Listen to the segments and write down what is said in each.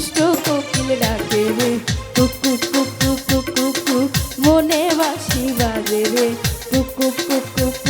দুষ্ট কোকিল ডাকে রে কুকু কুকু কুকু কুকু মনে বাসি বাজে রে কুকু কুকু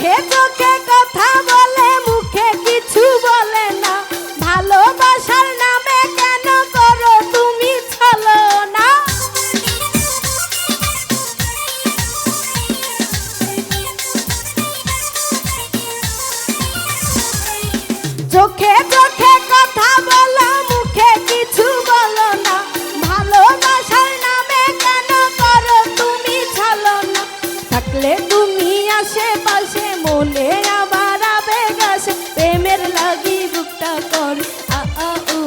চোখে চোখে বলে মুখে কিছু বলে না। ভালোবাসার নামে তুমি না? চোখে মনে আমার আবেগ আছে প্রেমের লাগি বুকটা করে। আ আ, উ।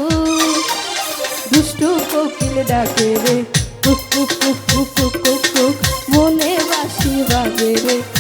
দুষ্টু কোকিল ডাকে রে, কুক কুক কুক কুক কুক কুক মনে বাসি বাজে রে।